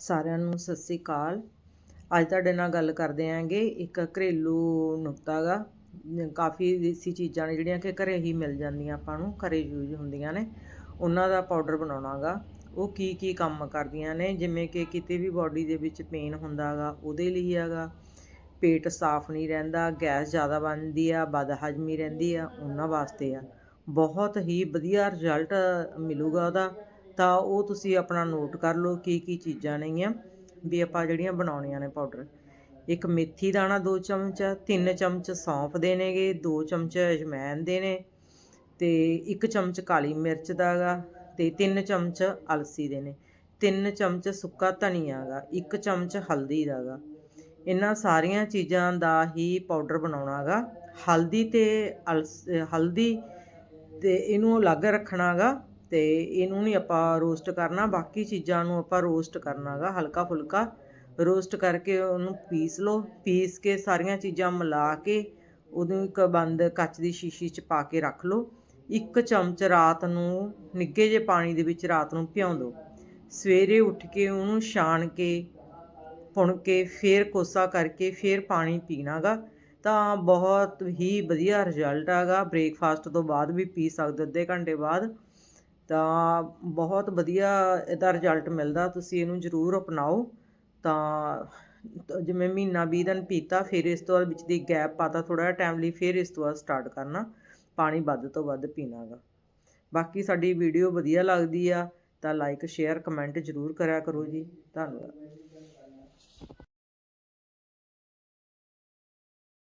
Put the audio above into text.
ਸਾਰਿਆਂ ਨੂੰ ਸਤਿ ਸ੍ਰੀ ਅਕਾਲ। ਅੱਜ ਤੁਹਾਡੇ ਨਾਲ ਗੱਲ ਕਰਦੇ ਆਂਗੇ, ਇੱਕ ਘਰੇਲੂ ਨੁਕਤਾ ਗਾ। ਕਾਫੀ ਦੇਸੀ ਚੀਜ਼ਾਂ ਨੇ ਜਿਹੜੀਆਂ ਕਿ ਘਰੇ ਹੀ ਮਿਲ ਜਾਂਦੀਆਂ ਆਪਾਂ ਨੂੰ, ਘਰੇ ਯੂਜ਼ ਹੁੰਦੀਆਂ ਨੇ। ਉਹਨਾਂ ਦਾ ਪਾਊਡਰ ਬਣਾਉਣਾ ਗਾ। ਉਹ ਕੀ ਕੀ ਕੰਮ ਕਰਦੀਆਂ ਨੇ, ਜਿਵੇਂ ਕਿ ਕਿਤੇ ਵੀ ਬਾਡੀ ਦੇ ਵਿੱਚ ਪੇਨ ਹੁੰਦਾ ਗਾ, ਉਹਦੇ ਲਈ ਹੈਗਾ ਪੇਟ ਸਾਫ਼ ਨਹੀਂ ਰਹਿੰਦਾ, ਗੈਸ ਜ਼ਿਆਦਾ ਬਣਦੀ ਆ, ਬਦਹਜ਼ਮੀ ਰਹਿੰਦੀ ਆ, ਉਹਨਾਂ ਵਾਸਤੇ ਆ। ਬਹੁਤ ਹੀ ਵਧੀਆ ਰਿਜ਼ਲਟ ਮਿਲੂਗਾ ਉਹਦਾ। ਤਾਂ ਉਹ ਤੁਸੀਂ ਆਪਣਾ ਨੋਟ ਕਰ ਲਓ ਕੀ ਕੀ ਚੀਜ਼ਾਂ ਨੇਗੀਆਂ ਵੀ ਆਪਾਂ ਜਿਹੜੀਆਂ ਬਣਾਉਣੀਆਂ ਨੇ ਪਾਊਡਰ ਇੱਕ ਮੇਥੀ ਦਾਣਾ 2 ਚਮਚ 3 ਚਮਚ ਸੌਂਫ ਦੇ ਨੇਗੇ 2 ਚਮਚ ਅਜਮੈਨ ਦੇ ਨੇ ਤੇ 1 ਚਮਚ ਕਾਲੀ ਮਿਰਚ ਦਾ ਗਾ ਤੇ 3 ਚਮਚ ਅਲਸੀ ਦੇ ਨੇ। 3 ਚਮਚ ਸੁੱਕਾ ਧਨੀਆ ਗਾ 1 ਚਮਚ ਹਲਦੀ ਦਾ ਗਾ। ਇਹਨਾਂ ਸਾਰੀਆਂ ਚੀਜ਼ਾਂ ਦਾ ਹੀ ਪਾਊਡਰ ਬਣਾਉਣਾ ਗਾ। ਹਲਦੀ ਤੇ ਅਲਸ, ਹਲਦੀ ਤੇ ਇਹਨੂੰ ਅਲੱਗ ਰੱਖਣਾ ਗਾ। ਤੇ ਇਹਨੂੰ ਨਹੀਂ ਆਪਾਂ ਰੋਸਟ ਕਰਨਾ, ਬਾਕੀ ਚੀਜ਼ਾਂ ਨੂੰ ਆਪਾਂ ਰੋਸਟ ਕਰਨਾ ਗਾ, ਹਲਕਾ ਫੁਲਕਾ ਰੋਸਟ ਕਰਕੇ ਉਹਨੂੰ ਪੀਸ ਲਓ, ਪੀਸ ਕੇ ਸਾਰੀਆਂ ਚੀਜ਼ਾਂ ਮਿਲਾ ਕੇ ਉਹਨੂੰ ਇੱਕ ਬੰਦ ਕੱਚ ਦੀ ਸ਼ੀਸ਼ੀ 'ਚ ਪਾ ਕੇ ਰੱਖ ਲਓ। ਇੱਕ ਚਮਚ ਰਾਤ ਨੂੰ ਨਿੱਗੇ ਜੇ ਪਾਣੀ ਦੇ ਵਿੱਚ ਰਾਤ ਨੂੰ ਭਿਉਂ ਦਿਓ ਸਵੇਰੇ ਉੱਠ ਕੇ ਉਹਨੂੰ ਛਾਣ ਕੇ, ਪੁਣ ਕੇ, ਫੇਰ ਕੋਸਾ ਕਰਕੇ ਫੇਰ ਪਾਣੀ ਪੀਣਾ ਗਾ, ਤਾਂ ਬਹੁਤ ਹੀ ਵਧੀਆ ਰਿਜ਼ਲਟ ਆਗਾ ਬ੍ਰੇਕਫਾਸਟ ਤੋਂ ਬਾਅਦ ਵੀ ਪੀ ਸਕਦੇ ਅੱਧੇ ਘੰਟੇ ਬਾਅਦ। ਤਾਂ ਬਹੁਤ ਵਧੀਆ ਇਹਦਾ ਰਿਜ਼ਲਟ ਮਿਲਦਾ, ਤੁਸੀਂ ਇਹਨੂੰ ਜ਼ਰੂਰ ਅਪਣਾਓ। ਤਾਂ ਜਿਵੇਂ ਮਹੀਨਾ 20 ਦਿਨ ਪੀਤਾ, ਫਿਰ ਇਸ ਤੋਂ ਬਾਅਦ ਵਿੱਚ ਦੀ ਗੈਪ ਪਾਤਾ ਥੋੜਾ ਜਿਹਾ ਟਾਈਮ ਲਈ, ਫਿਰ ਇਸ ਤੋਂ ਬਾਅਦ ਸਟਾਰਟ ਕਰਨਾ, ਪਾਣੀ ਵੱਧ ਤੋਂ ਵੱਧ ਪੀਣਾ ਗਾ ਬਾਕੀ ਸਾਡੀ ਵੀਡੀਓ ਵਧੀਆ ਲੱਗਦੀ ਆ, ਤਾਂ ਲਾਈਕ ਸ਼ੇਅਰ ਕਮੈਂਟ ਜ਼ਰੂਰ ਕਰਿਆ ਕਰੋ ਜੀ। ਧੰਨਵਾਦ।